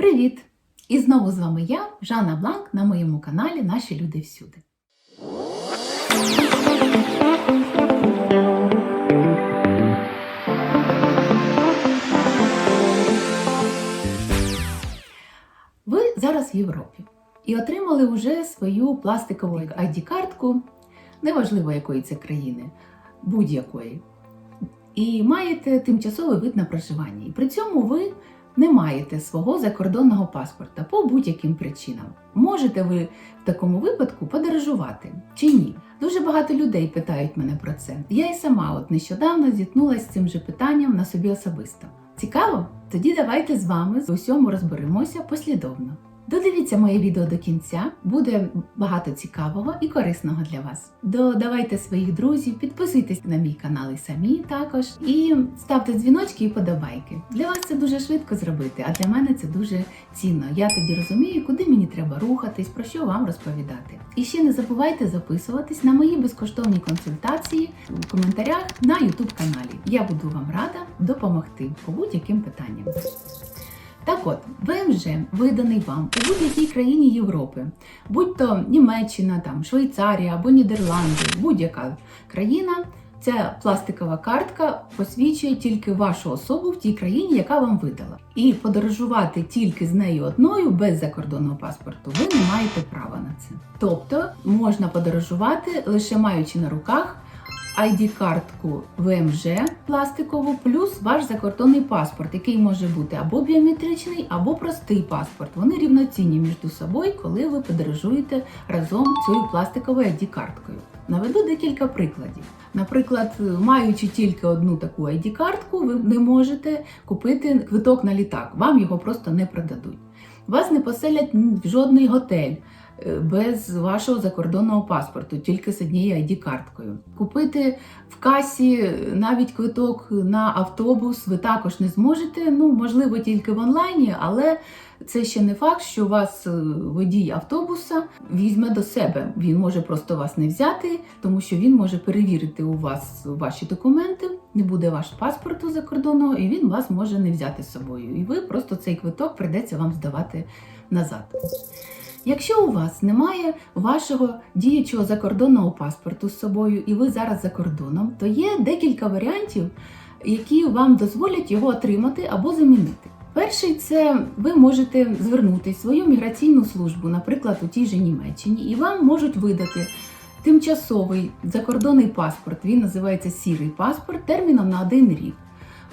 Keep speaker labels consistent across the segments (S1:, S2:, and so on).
S1: Привіт! І знову з вами я, Жанна Бланк, на моєму каналі Наші люди всюди. Ви зараз в Європі і отримали вже свою пластикову ID-картку, неважливо якої це країни, будь-якої. І маєте тимчасовий вид на проживання. І при цьому ви не маєте свого закордонного паспорта по будь-яким причинам. Можете ви в такому випадку подорожувати чи ні? Дуже багато людей питають мене про це. Я і сама от нещодавно зіткнулася з цим же питанням на собі особисто. Цікаво? Тоді давайте з вами з усьому розберемося послідовно. Додивіться моє відео до кінця, буде багато цікавого і корисного для вас. Додавайте своїх друзів, підписуйтесь на мій канал і самі також, і ставте дзвіночки і подобайки. Для вас це дуже швидко зробити, а для мене це дуже цінно. Я тоді розумію, куди мені треба рухатись, про що вам розповідати. І ще не забувайте записуватись на мої безкоштовні консультації в коментарях на YouTube каналі. Я буду вам рада допомогти по будь-яким питанням. Так от, ВМЖ виданий вам у будь-якій країні Європи, будь то Німеччина, там, Швейцарія або Нідерланди, будь-яка країна. Ця пластикова картка посвідчує тільки вашу особу в тій країні, яка вам видала. І подорожувати тільки з нею одною без закордонного паспорту ви не маєте права на це. Тобто можна подорожувати лише маючи на руках ID-картку ВМЖ пластикову, плюс ваш закордонний паспорт, який може бути або біометричний, або простий паспорт. Вони рівноцінні між собою, коли ви подорожуєте разом цією пластиковою ID-карткою. Наведу декілька прикладів. Наприклад, маючи тільки одну таку ID-картку, ви не можете купити квиток на літак, вам його просто не продадуть. Вас не поселять в жодний готель без вашого закордонного паспорту, тільки з однією ID-карткою. Купити в касі навіть квиток на автобус ви також не зможете. Ну, можливо, тільки в онлайні, але це ще не факт, що вас е, водій автобуса візьме до себе. Він може просто вас не взяти, тому що він може перевірити у вас ваші документи, не буде ваш паспорту закордонного, і він вас може не взяти з собою. І ви просто цей квиток прийдеться вам здавати назад. Якщо у вас немає вашого діючого закордонного паспорту з собою, і ви зараз за кордоном, то є декілька варіантів, які вам дозволять його отримати або замінити. Перший це ви можете звернутися в свою міграційну службу, наприклад, у тій же Німеччині, і вам можуть видати тимчасовий закордонний паспорт. Він називається сірий паспорт терміном на один рік.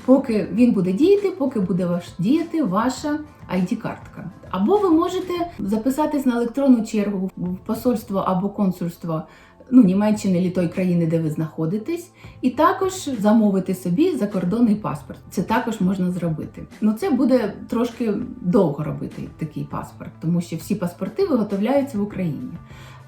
S1: Поки він буде діяти, поки буде ваш діяти ваша ID-картка. Або ви можете записатись на електронну чергу в посольство або консульство ну, Німеччини чи той країни, де ви знаходитесь, і також замовити собі закордонний паспорт. Це також можна зробити. Ну це буде трошки довго робити такий паспорт, тому що всі паспорти виготовляються в Україні.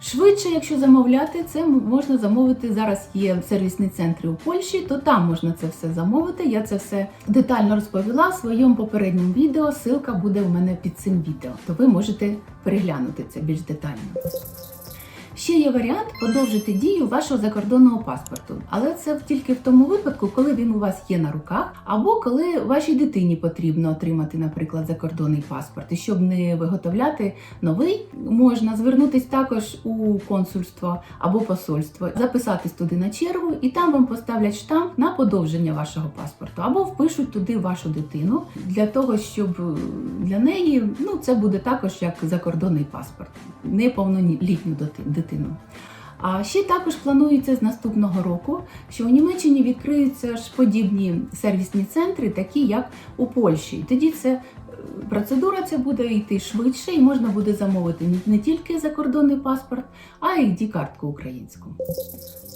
S1: Швидше, якщо замовляти, це можна замовити. Зараз є сервісні центри у Польщі, то там можна це все замовити. Я це все детально розповіла в своєму попередньому відео. Силка буде у мене під цим відео, то ви можете переглянути це більш детально. Ще є варіант подовжити дію вашого закордонного паспорту, але це тільки в тому випадку, коли він у вас є на руках, або коли вашій дитині потрібно отримати, наприклад, закордонний паспорт. І щоб не виготовляти новий, можна звернутися також у консульство або посольство, записатись туди на чергу, і там вам поставлять штамп на подовження вашого паспорту, або впишуть туди вашу дитину для того, щоб для неї ну це буде також як закордонний паспорт, неповнолітню дитину дитину. А ще також планується з наступного року, що у Німеччині відкриються ж подібні сервісні центри, такі як у Польщі. Тоді це процедура ця буде йти швидше, і можна буде замовити не тільки закордонний паспорт, а й ID-картку українську.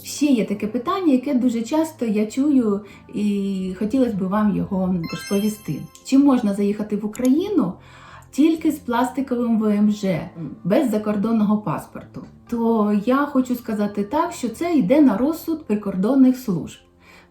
S1: Ще є таке питання, яке дуже часто я чую, і хотілося б вам його розповісти. Чи можна заїхати в Україну? Тільки з пластиковим ВМЖ, без закордонного паспорту, то я хочу сказати так, що це йде на розсуд прикордонних служб.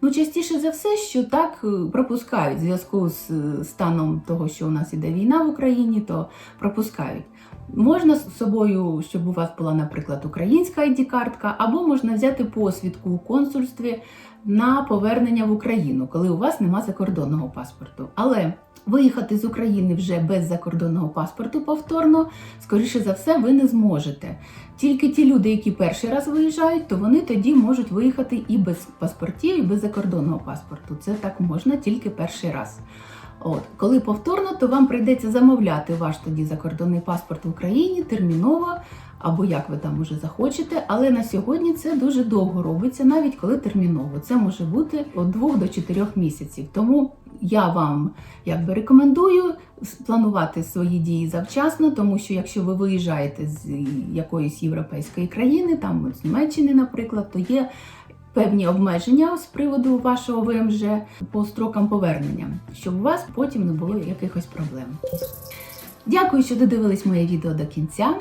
S1: Ну, частіше за все, що так пропускають в зв'язку з станом того, що у нас іде війна в Україні, то пропускають. Можна з собою, щоб у вас була, наприклад, українська ID-картка, або можна взяти посвідку у консульстві на повернення в Україну, коли у вас нема закордонного паспорту. Але виїхати з України вже без закордонного паспорту повторно, скоріше за все, ви не зможете. Тільки ті люди, які перший раз виїжджають, то вони тоді можуть виїхати і без паспортів, і без закордонного паспорту. Це так можна тільки перший раз. От, коли повторно, то вам прийдеться замовляти ваш тоді закордонний паспорт в Україні терміново, або як ви там уже захочете. Але на сьогодні це дуже довго робиться, навіть коли терміново. Це може бути від 2 до 4 місяців. Тому я вам якби рекомендую планувати свої дії завчасно, тому що якщо ви виїжджаєте з якоїсь європейської країни, там з Німеччини, наприклад, то є певні обмеження з приводу вашого ВМЖ по строкам повернення, щоб у вас потім не було якихось проблем. Дякую, що додивились моє відео до кінця.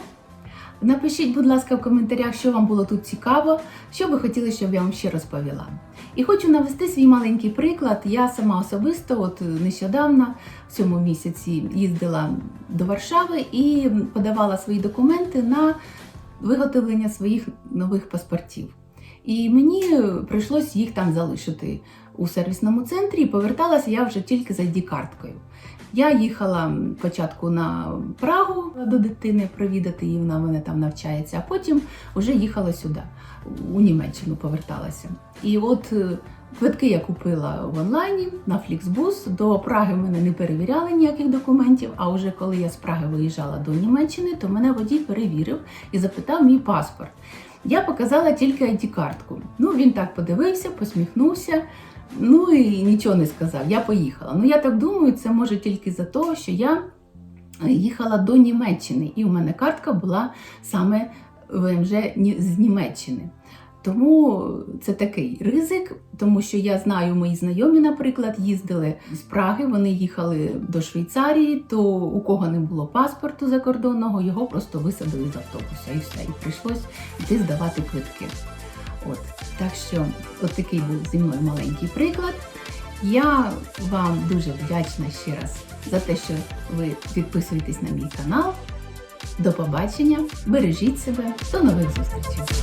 S1: Напишіть, будь ласка, в коментарях, що вам було тут цікаво, що ви хотіли, щоб я вам ще розповіла. І хочу навести свій маленький приклад. Я сама особисто, от нещодавно, в цьому місяці, їздила до Варшави і подавала свої документи на виготовлення своїх нових паспортів. І мені прийшлось їх там залишити у сервісному центрі, поверталася я вже тільки з ID-карткою. Я їхала спочатку на Прагу до дитини провідати її, вона мене там навчається, а потім вже їхала сюди, у Німеччину поверталася. І от е, квитки я купила в онлайні на Фліксбус. До Праги мене не перевіряли ніяких документів. А вже коли я з Праги виїжджала до Німеччини, то мене водій перевірив і запитав мій паспорт. Я показала тільки ID-картку. Ну, він так подивився, посміхнувся. Ну і нічого не сказав. Я поїхала. Ну я так думаю, це може тільки за те, що я їхала до Німеччини, і у мене картка була саме ВМЖ з Німеччини. Тому це такий ризик, тому що я знаю, мої знайомі, наприклад, їздили з Праги, вони їхали до Швейцарії, то у кого не було паспорту закордонного, його просто висадили з автобуса і все. І прийшлось йти здавати квитки. От так що, от такий був зі мною маленький приклад. Я вам дуже вдячна ще раз за те, що ви підписуєтесь на мій канал. До побачення, бережіть себе, до нових зустрічей!